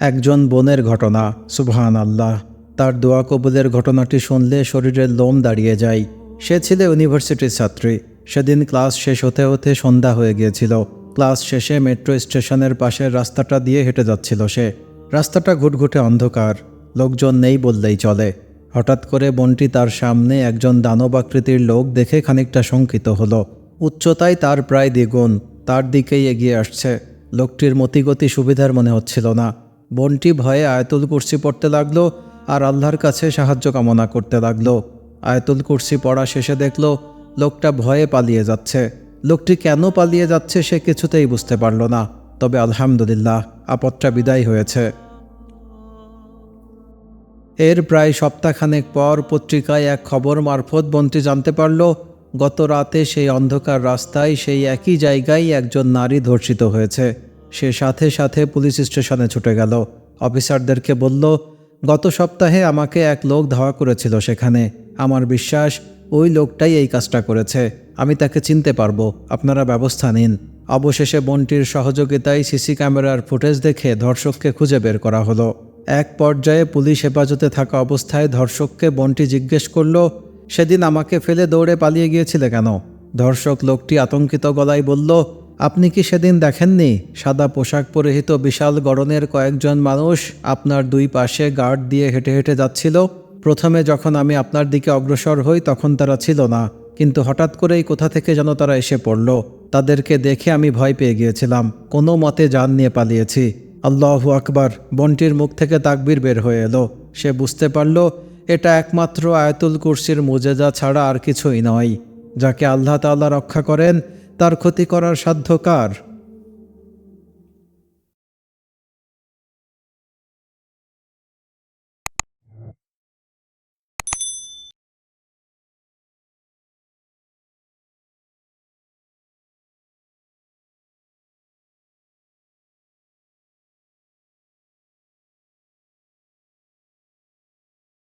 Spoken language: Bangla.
একজন বোনের ঘটনা সুবহান আল্লাহ তার দোয়া কবুলের ঘটনাটি শুনলে শরীরের লোম দাঁড়িয়ে যায়। সে ছিল ইউনিভার্সিটির ছাত্রী। সেদিন ক্লাস শেষ হতে হতে সন্ধ্যা হয়ে গিয়েছিল। ক্লাস শেষে মেট্রো স্টেশনের পাশের রাস্তাটা দিয়ে হেঁটে যাচ্ছিল সে। রাস্তাটা ঘুটঘুটে অন্ধকার। লোকজন নেই বললেই চলে। হঠাৎ করে বোনটি তার সামনে একজন দানবাকৃতির লোক দেখে খানিকটা শঙ্কিত হলো। উচ্চতায় তার প্রায় দ্বিগুণ। তার দিকেই এগিয়ে আসছে। লোকটির মতিগতি সুবিধার মনে হচ্ছিল না। বোনটি ভয়ে আয়তুল কুর্সি পড়তে লাগল আর আল্লাহর কাছে সাহায্য কামনা করতে লাগল। আয়তুল কুর্সি পড়া শেষে দেখল, লোকটা ভয়ে পালিয়ে যাচ্ছে। লোকটি কেন পালিয়ে যাচ্ছে সে কিছুতেই বুঝতে পারল না। তবে আলহামদুলিল্লাহ, আপদটা বিদায় হয়েছে। এর প্রায় সপ্তাহখানেক পর পত্রিকায় এক খবর মারফত বন্টি জানতে পারল, গত রাতে সেই অন্ধকার রাস্তায় সেই একই জায়গায় একজন নারী ধর্ষিত হয়েছে। সে সাথে সাথে পুলিশ স্টেশনে ছুটে গেল। অফিসারদেরকে বলল, গত সপ্তাহে আমাকে এক লোক ধাওয়া করেছিল সেখানে। আমার বিশ্বাস, ওই লোকটাই এই কাজটা করেছে। আমি তাকে চিনতে পারব। আপনারা ব্যবস্থা নিন। অবশেষে বন্টির সহযোগিতায় সিসি ক্যামেরার ফুটেজ দেখে ধর্ষককে খুঁজে বের করা হলো। এক পর্যায়ে পুলিশ হেফাজতে থাকা অবস্থায় ধর্ষককে বন্টি জিজ্ঞেস করল, সেদিন আমাকে ফেলে দৌড়ে পালিয়ে গিয়েছিলে কেন? ধর্ষক লোকটি আতঙ্কিত গলায় বলল আপনি কি সেদিন দেখেননি? সাদা পোশাক পরিহিত বিশাল গড়নের কয়েকজন মানুষ আপনার দুই পাশে গার্ড দিয়ে হেঁটে হেঁটে যাচ্ছিল। প্রথমে যখন আমি আপনার দিকে অগ্রসর হই, তখন তারা ছিল না। কিন্তু হঠাৎ করেই কোথা থেকে যেন তারা এসে পড়ল। তাদেরকে দেখে আমি ভয় পেয়ে গিয়েছিলাম। কোনো মতে যান নিয়ে পালিয়েছি। আল্লাহ আকবার, বন্টির মুখ থেকে তাকবির বের হয়ে এলো। সে বুঝতে পারল, এটা একমাত্র আয়াতুল কুরসির মুজেজা ছাড়া আর কিছুই নয়, যাকে আল্লাহ তাআলা রক্ষা করেন তার ক্ষতি করার সাধ্য কার?